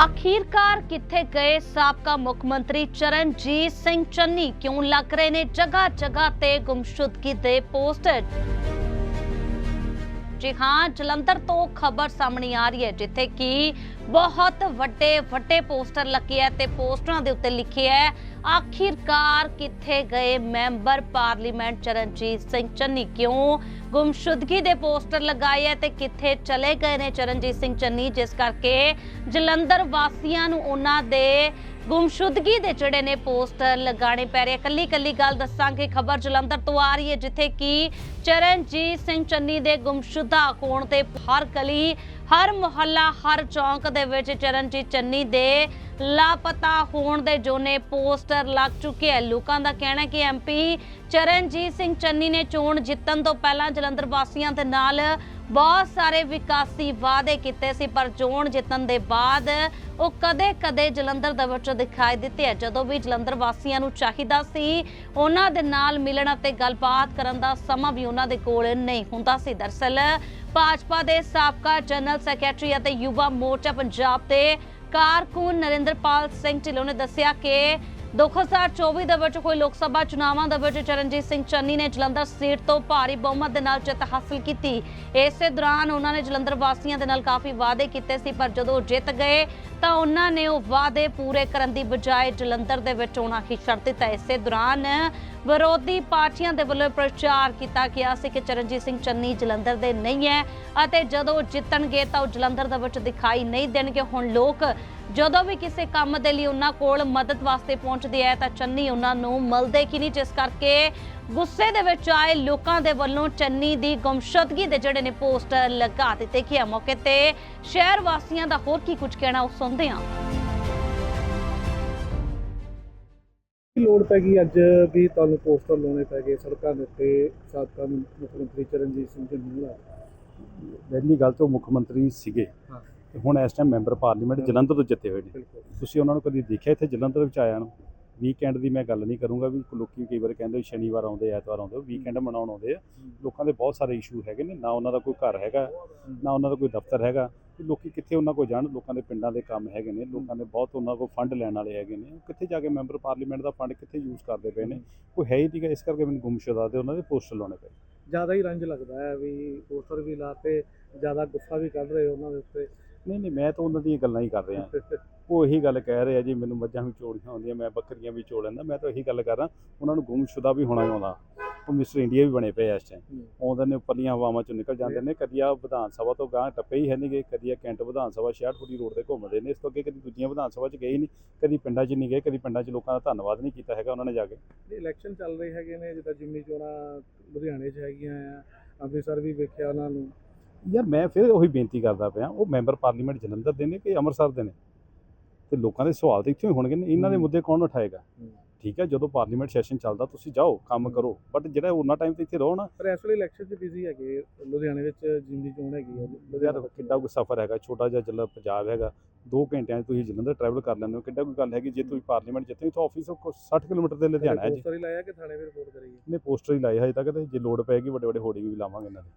ਆਖੀਰਕਾਰ ਕਿੱਥੇ ਗਏ ਸਾਬਕਾ ਮੁੱਖ ਮੰਤਰੀ ਚਰਨਜੀਤ ਸਿੰਘ ਚੰਨੀ ਕਿਉਂ ਲੱਗ ਰਹੇ ਨੇ ਜਗ੍ਹਾ ਜਗ੍ਹਾ ਤੇ ਗੁੰਮਸ਼ੁਦਗੀ ਦੇ ਪੋਸਟਰ ਜੀ ਹਾਂ ਜਲੰਧਰ ਤੋਂ ਖਬਰ ਸਾਹਮਣੇ ਆ ਰਹੀ ਹੈ ਜਿੱਥੇ ਕਿ ਬਹੁਤ ਵੱਡੇ ਵੱਡੇ ਪੋਸਟਰ ਲੱਗੇ ਹੈ ਤੇ ਪੋਸਟਰਾਂ ਦੇ ਉੱਤੇ ਲਿਖਿਆ ਹੈ ਆਖਿਰਕਾਰ ਕਿੱਥੇ ਗਏ ਮੈਂਬਰ ਪਾਰਲੀਮੈਂਟ ਚਰਨਜੀਤ ਸਿੰਘ? ਚੰਨੀ ਕਿਉਂ ਗੁੰਮਸ਼ੁਦਗੀ ਦੇ ਪੋਸਟਰ ਲਗਾਏ ਹੈ ਤੇ ਕਿੱਥੇ ਚਲੇ ਗਏ ਨੇ ਚਰਨਜੀਤ ਸਿੰਘ ਚੰਨੀ? ਜਿਸ ਕਰਕੇ ਜਲੰਧਰ ਵਾਸੀਆਂ ਨੂੰ ਉਹਨਾਂ ਦੇ ਗੁੰਮਸ਼ੁਦਗੀ ਦੇ ਜਿਹੜੇ ਨੇ ਪੋਸਟਰ ਲਗਾਣੇ ਪੈ ਰਹੇ ਕੱਲੀ ਕੱਲੀ ਗੱਲ ਦੱਸਾਂਗੇ, ਖਬਰ ਜਲੰਧਰ ਤੋਂ ਆ ਰਹੀ ਹੈ, ਜਿੱਥੇ ਕਿ ਚਰਨਜੀਤ ਸਿੰਘ ਚੰਨੀ ਦੇ ਗੁੰਮਸ਼ੁਦਾ ਹੋਣ ਤੇ ਹਰ ਕਲੀ ਹਰ ਮੁਹੱਲਾ, ਹਰ ਚੌਂਕ ਦੇ ਵਿੱਚ ਚਰਨਜੀਤ ਚੰਨੀ ਦੇ ਲਾਪਤਾ ਹੋਣ ਦੇ ਜੋ ਨੇ ਪੋਸਟਰ ਲੱਗ ਚੁੱਕੇ ਹੈ ਲੋਕਾਂ ਦਾ ਕਹਿਣਾ ਹੈ ਕਿ ਐਮਪੀ ਚਰਨਜੀਤ ਸਿੰਘ ਚੰਨੀ ਨੇ ਚੋਣ ਜਿੱਤਣ ਤੋਂ ਪਹਿਲਾਂ ਜਲੰਧਰ ਵਾਸੀਆਂ ਦੇ ਨਾਲ ਬਹੁਤ ਸਾਰੇ ਵਿਕਾਸੀ ਵਾਅਦੇ ਕੀਤੇ ਸੀ, ਪਰ ਚੋਣ ਜਿੱਤਣ ਦੇ ਬਾਅਦ ਉਹ ਕਦੇ-ਕਦੇ ਜਲੰਧਰ ਦੇ ਵਿੱਚ ਦਿਖਾਈ ਦਿੱਤੇ ਹੈ ਜਦੋਂ ਵੀ ਜਲੰਧਰ ਵਾਸੀਆਂ ਨੂੰ ਚਾਹੀਦਾ ਸੀ, ਉਹਨਾਂ ਦੇ ਨਾਲ ਮਿਲਣ ਅਤੇ ਗੱਲਬਾਤ ਕਰਨ ਦਾ ਸਮਾਂ ਵੀ ਉਹਨਾਂ ਦੇ ਕੋਲ ਨਹੀਂ ਹੁੰਦਾ ਸੀ। ਦਰਸਲ, ਭਾਜਪਾ ਦੇ ਸਾਬਕਾ ਜਨਰਲ ਸੈਕਟਰੀ ਅਤੇ ਯੁਵਾ ਮੋਰਚਾ ਪੰਜਾਬ ਦੇ ਕਾਰਕੁਨ ਨਰਿੰਦਰਪਾਲ ਸਿੰਘ ਢਿੱਲੋਂ ਨੇ ਦੱਸਿਆ ਕਿ 2024 ਦੇ ਵਿੱਚ ਹੋਏ ਲੋਕ ਸਭਾ ਚੁਣਾਵਾਂ ਦੇ ਵਿੱਚ ਚਰਨਜੀਤ ਸਿੰਘ ਚੰਨੀ ਨੇ ਜਲੰਧਰ ਸੀਟ ਤੋਂ ਭਾਰੀ ਬਹੁਮਤ ਦੇ ਨਾਲ ਜਿੱਤ ਹਾਸਲ ਕੀਤੀ। ਇਸੇ ਦੌਰਾਨ ਉਹਨਾਂ ਨੇ ਜਲੰਧਰ ਵਾਸੀਆਂ ਦੇ ਨਾਲ ਕਾਫੀ ਵਾਅਦੇ ਕੀਤੇ ਸੀ, ਪਰ ਜਦੋਂ ਉਹ ਜਿੱਤ ਗਏ ਤਾਂ ਉਹਨਾਂ ਨੇ ਉਹ ਵਾਅਦੇ ਪੂਰੇ ਕਰਨ ਦੀ ਬਜਾਏ ਜਲੰਧਰ ਦੇ ਵਿੱਚ ਆਉਣਾ ਹੀ ਛੱਡ ਦਿੱਤਾ। ਇਸੇ ਦੌਰਾਨ ਵਿਰੋਧੀ ਪਾਰਟੀਆਂ ਦੇ ਵੱਲੋਂ ਪ੍ਰਚਾਰ ਕੀਤਾ ਗਿਆ ਸੀ ਕਿ ਚਰਨਜੀਤ ਸਿੰਘ ਚੰਨੀ ਜਲੰਧਰ ਦੇ ਨਹੀਂ ਹੈ ਅਤੇ ਜਦੋਂ ਜਿੱਤਣਗੇ ਤਾਂ ਉਹ ਜਲੰਧਰ ਦੇ ਵਿੱਚ ਦਿਖਾਈ ਨਹੀਂ ਦੇਣਗੇ। ਹੁਣ ਲੋਕ ਜਦੋਂ ਵੀ ਕਿਸੇ ਕੰਮ ਦੇ ਲਈ ਉਹਨਾਂ ਕੋਲ ਮਦਦ ਵਾਸਤੇ ਪਹੁੰਚਦੇ ਆ ਤਾਂ ਚੰਨੀ ਉਹਨਾਂ ਨੂੰ ਮਿਲਦੇ ਕਿ ਨਹੀਂ? ਜਿਸ ਕਰਕੇ ਗੁੱਸੇ ਦੇ ਵਿੱਚ ਆਏ ਲੋਕਾਂ ਦੇ ਵੱਲੋਂ ਚੰਨੀ ਦੀ ਗੁੰਮਸ਼ੁਦਗੀ ਦੇ ਜਿਹੜੇ ਨੇ ਪੋਸਟਰ ਲਗਾ ਦਿੱਤੇ ਕਿ ਮੌਕੇ ਤੇ ਸ਼ਹਿਰ ਵਾਸੀਆਂ ਦਾ ਹੋਰ ਕੀ ਕੁਝ ਕਹਿਣਾ ਉਹ ਸੁਣਦੇ ਹਾਂ। ਕੀ ਲੋੜ ਪੈ ਗਈ ਅੱਜ ਵੀ ਤੁਹਾਨੂੰ ਪੋਸਟਰ ਲਾਉਣੇ ਪੈ ਗਏ ਸੜਕਾਂ ਦੇ ਉੱਤੇ? ਸਾਬਕਾ ਮੁੱਖ ਮੰਤਰੀ ਚਰਨਜੀਤ ਸਿੰਘ ਚੰਨੀ ਦਾ ਪਹਿਲੀ ਗੱਲ ਤਾਂ ਮੁੱਖ ਮੰਤਰੀ ਸੀਗੇ। ਹੁਣ ਇਸ ਟਾਈਮ ਮੈਂਬਰ ਪਾਰਲੀਮੈਂਟ ਜਲੰਧਰ ਤੋਂ ਜਿੱਤੇ ਹੋਏ ਨੇ। ਤੁਸੀਂ ਉਹਨਾਂ ਨੂੰ ਕਦੀ ਦੇਖਿਆ ਇੱਥੇ ਜਲੰਧਰ ਵਿੱਚ ਆਇਆ ਨੂੰ? ਵੀਕਐਂਡ ਦੀ ਮੈਂ ਗੱਲ ਨਹੀਂ ਕਰੂੰਗਾ ਵੀ ਲੋਕੀ ਕਈ ਵਾਰ ਕਹਿੰਦੇ ਸ਼ਨੀਵਾਰ ਆਉਂਦੇ ਐਤਵਾਰ ਆਉਂਦੇ ਵੀਕਐਂਡ ਮਨਾਉਣ ਆਉਂਦੇ ਆ। ਲੋਕਾਂ ਦੇ ਬਹੁਤ ਸਾਰੇ ਇਸ਼ੂ ਹੈਗੇ ਨੇ ਨਾ ਉਹਨਾਂ ਦਾ ਕੋਈ ਘਰ ਹੈਗਾ ਨਾ ਉਹਨਾਂ ਦਾ ਕੋਈ ਦਫ਼ਤਰ ਹੈਗਾ। ਤੇ ਲੋਕੀ ਕਿੱਥੇ ਉਹਨਾਂ ਕੋਲ ਜਾਣ? ਲੋਕਾਂ ਦੇ ਪਿੰਡਾਂ ਦੇ ਕੰਮ ਹੈਗੇ ਨੇ ਲੋਕਾਂ ਦੇ ਬਹੁਤ ਉਹਨਾਂ ਕੋਲ ਫੰਡ ਲੈਣ ਵਾਲੇ ਹੈਗੇ ਨੇ। ਕਿੱਥੇ ਜਾ ਕੇ ਮੈਂਬਰ ਪਾਰਲੀਮੈਂਟ ਦਾ ਫੰਡ ਕਿੱਥੇ ਯੂਜ਼ ਕਰਦੇ ਪਏ ਨੇ? ਕੋਈ ਹੈ ਹੀ ਨਹੀਂਗਾ ਇਸ ਕਰਕੇ ਮੈਨੂੰ ਗੁੰਮਸ਼ੁਦਾ ਤੇ ਉਹਨਾਂ ਦੇ ਪੋਸਟਰ ਲਾਉਣੇ ਪਏ। ਜ਼ਿਆਦਾ ਹੀ ਰੰਜ ਲੱਗਦਾ ਹੈ ਵੀ ਪੋਸਟਰ ਵੀ ਲਾਤੇ ਜ਼ਿਆਦਾ ਗੁੱਸਾ ਵੀ ਕੱਢ ਰਹੇ ਉਹਨਾਂ ਦੇ ਉੱਤੇ। ਨਹੀਂ ਨਹੀਂ ਮੈਂ ਤਾਂ ਉਹਨਾਂ ਦੀਆਂ ਗੱਲਾਂ ਹੀ ਕਰ ਰਿਹਾ। ਉਹ ਇਹੀ ਗੱਲ ਕਹਿ ਰਹੇ ਆ ਜੀ ਮੈਨੂੰ ਮੱਝਾਂ ਵੀ ਚੋੜੀਆਂ ਹੁੰਦੀਆਂ ਮੈਂ ਬੱਕਰੀਆਂ ਵੀ ਚੋ ਲੈਂਦਾ ਮੈਂ ਤਾਂ ਇਹੀ ਗੱਲ ਕਰ ਰਿਹਾ ਉਹਨਾਂ ਨੂੰ ਗੁੰਮਸ਼ੁਦਾ ਵੀ ਹੋਣਾ ਆਉਂਦਾ। ਉਹ ਮਿਸਟਰ ਇੰਡੀਆ ਵੀ ਬਣੇ ਪਏ ਆ ਇਸ ਟਾਈਮ। ਆਉਂਦੇ ਨੇ ਉੱਪਰਲੀਆਂ ਹਵਾਵਾਂ ਚੋਂ ਨਿਕਲ ਜਾਂਦੇ ਨੇ ਕਦੀ ਆ ਵਿਧਾਨ ਸਭਾ ਤੋਂ ਗਾਂ ਟੱਪੇ ਹੀ ਹੈ ਨਹੀਂਗੇ ਕਦੀ ਆ ਕੈਂਟ ਵਿਧਾਨ ਸਭਾ 66 ਫੁੱਟੀ ਰੋਡ ਤੇ ਘੁੰਮਦੇ ਨੇ ਇਸ ਤੋਂ ਅੱਗੇ ਕਦੀ ਦੂਜੀਆਂ ਵਿਧਾਨ ਸਭਾ 'ਚ ਗਏ ਹੀ ਨਹੀਂ ਕਦੀ ਪਿੰਡਾਂ 'ਚ ਨਹੀਂ ਗਏ ਕਦੀ ਪਿੰਡਾਂ 'ਚ ਲੋਕਾਂ ਦਾ ਧੰਨਵਾਦ ਨਹੀਂ ਕੀਤਾ ਹੈਗਾ ਉਹਨਾਂ ਨੇ ਜਾ ਕੇ। ਇਲੈਕਸ਼ਨ ਚੱਲ ਰਹੇ ਹੈਗੇ ਨੇ ਜਿੱਦਾਂ ਜਿਮਨੀ ਚੋਣਾਂ ਲੁਧਿਆਣੇ 'ਚ ਹੈਗੀਆਂ ਆ ਅੰਮ੍ਰਿਤਸਰ ਵੀ ਵੇਖਿਆ ਉਹਨਾਂ ਨੂੰ। ਯਾਰ ਮੈਂ ਫਿਰ ਉਹੀ ਬੇਨਤੀ ਕਰਦਾ ਪਿਆ ਉਹ ਮੈਂਬਰ ਪਾਰਲੀਮੈਂਟ ਜਲੰਧਰ ਦੇ ਨੇ ਕਿ ਅੰਮ੍ਰਿਤਸਰ ਦੇ ਨੇ? ਤੇ ਲੋਕਾਂ ਦੇ ਸਵਾਲ ਤਾਂ ਇੱਥੋਂ ਹੀ ਹੋਣਗੇ ਨੇ ਇਹਨਾਂ ਦੇ। ਮੁੱਦੇ ਕੌਣ ਉਠਾਏਗਾ। ਠੀਕ ਹੈ ਜਦੋਂ ਪਾਰਲੀਮੈਂਟ ਸੈਸ਼ਨ ਚੱਲਦਾ ਤੁਸੀਂ ਜਾਓ ਕੰਮ। ਕਰੋ ਬਟ ਜਿਹੜਾ ਉਹਨਾਂ ਟਾਈਮ ਤੇ ਇੱਥੇ ਰਹੋ ਨਾ। ਪਰ ਇਸ ਵੇਲੇ ਇਲੈਕਸ਼ਨ 'ਚ ਬਿਜ਼ੀ ਹੈਗੇ ਲੁਧਿਆਣੇ ਵਿੱਚ ਜਿਮਨੀ ਚੋਣ ਹੈਗੀ ਆ ਲੁਧਿਆਣਾ ਕਿੱਡਾ ਕੋਈ ਸਫ਼ਰ ਹੈਗਾ ਛੋਟਾ ਜਿਹਾ ਜਲ ਪੰਜਾਬ ਹੈਗਾ 2 ਘੰਟਿਆਂ 'ਚ ਤੁਸੀਂ ਜਲੰਧਰ ਟਰੈਵਲ ਕਰ ਲੈਂਦੇ ਹੋ ਕਿੱਡਾ ਕੋਈ ਗੱਲ ਹੈਗੀ ਜੇ ਤੁਸੀਂ ਪਾਰਲੀਮੈਂਟ ਜਿੱਥੇ ਇੱਥੋਂ ਆਫਿਸ 60 ਕਿਲੋਮੀਟਰ ਦੇ ਲੁਧਿਆਣਾ ਹੈ ਜੀ ਪੋਸਟਰ ਹੀ ਲਾਇਆ ਕਿ ਥਾਣੇ ਵੀ ਰਿਪੋਰਟ ਕਰੀਏ? ਨੇ ਪੋਸਟਰ ਹੀ ਲਾਏ ਹਜੇ ਤੱਕ ਤੇ ਜੇ ਲੋਡ ਪਏਗੀ ਵੱਡੇ ਵੱਡੇ ਹੋਰਡਿੰਗ ਵੀ ਲਾਵਾਂਗੇ ਇਹਨਾਂ ਦੇ।